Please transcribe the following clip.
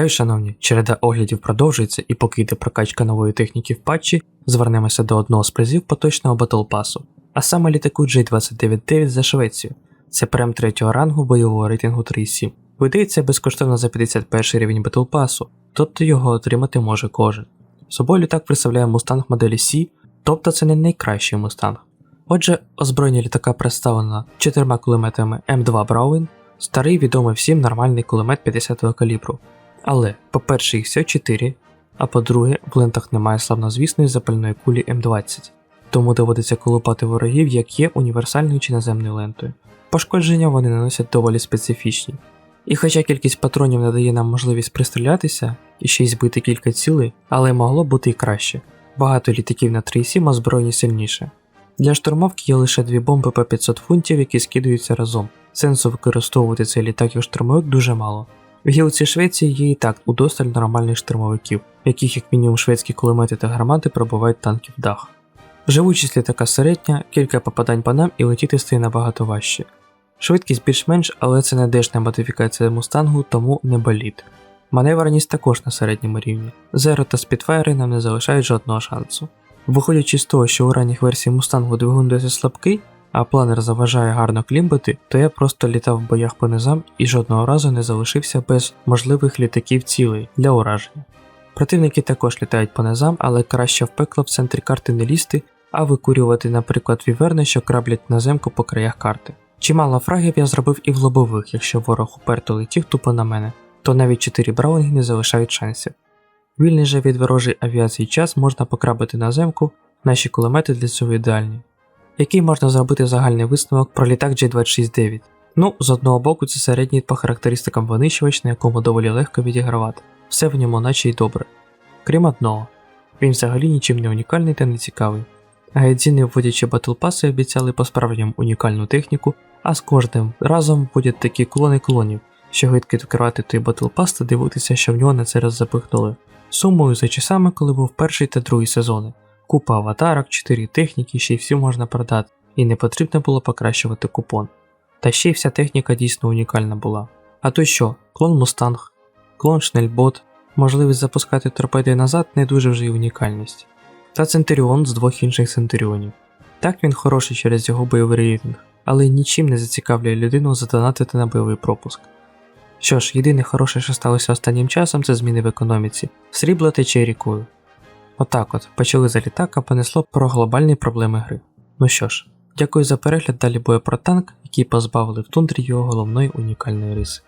Вітаю, шановні! Череда оглядів продовжується, і поки йде прокачка нової техніки в патчі, звернемося до одного з призів поточного батл пасу, а саме літаку J299 за Швецію. Це прем третього рангу бойового рейтингу 3.7. Видається безкоштовно за 51 рівень батл пасу, тобто його отримати може кожен. Собою літак представляє мустанг моделі C, тобто це не найкращий мустанг. Отже, озброєння літака представлено чотирма кулеметами М2 Браун, старий відомий всім нормальний кулемет 50-го калібру. Але, по-перше, їх всього 4, а по-друге, в лентах немає славнозвісної запальної кулі М20, тому доводиться колупати ворогів, як є універсальною чи наземною лентою. Пошкодження вони наносять доволі специфічні. І хоча кількість патронів не дає нам можливість пристрілятися і ще й збити кілька цілей, але могло бути і краще. Багато літаків на 3.7 озброєні сильніше. Для штурмовки є лише дві бомби по 500 фунтів, які скидаються разом. Сенсу використовувати цей літак як штурмовик дуже мало. В гілці Швеції є і так удосталь нормальних штурмовиків, яких як мінімум шведські кулемети та гармати пробувають танків дах. Живучість літака середня, кілька попадань по нам і летіти стає набагато важче. Швидкість більш-менш, але це не дешна модифікація мустангу, тому не боліт. Маневреність також на середньому рівні. Зеро та спідфайри нам не залишають жодного шансу. Виходячи з того, що у ранніх версій мустангу двигун досить слабкий, а планер заважає гарно клімбити, то я просто літав в боях по низам і жодного разу не залишився без можливих літаків цілей для ураження. Противники також літають по низам, але краще в пекло в центрі карти не лізти, а викурювати, наприклад, віверни, що краблять наземку по краях карти. Чимало фрагів я зробив і в лобових, якщо ворог уперто летів тупо на мене, то навіть 4 браунги не залишають шансів. Вільний же від ворожої авіації час можна покрабити наземку, наші кулемети для цього ідеальні який можна зробити загальний висновок про літак J269. Ну, з одного боку, це середній по характеристикам винищувач, на якому доволі легко відігравати, все в ньому наче й добре. Крім одного, він взагалі нічим не унікальний та не цікавий. Гайдзіни, вводячи батлпаси, обіцяли по справжньому унікальну техніку, а з кожним разом вводять такі клони клонів, що гидки відкривати той батлпас та дивитися, що в нього на це раз запихнули. Сумою за часами, коли був перший та другий сезони. Купа аватарок, 4 техніки, ще й всю можна продати, і не потрібно було покращувати купон. Та ще й вся техніка дійсно унікальна була. А то що, клон Мустанг, клон Шнельбот, можливість запускати торпеди назад не дуже вже й унікальність. Та Центуріон з двох інших Центуріонів. Так він хороший через його бойовий рейтинг, але нічим не зацікавлює людину задонатити на бойовий пропуск. Що ж, єдине хороше, що сталося останнім часом, це зміни в економіці, срібло тече рікою. Отак от, почали за літак, а понесло про глобальні проблеми гри. Ну що ж, дякую за перегляд, далі буде про танк, який позбавили в тундрі його головної унікальної риси.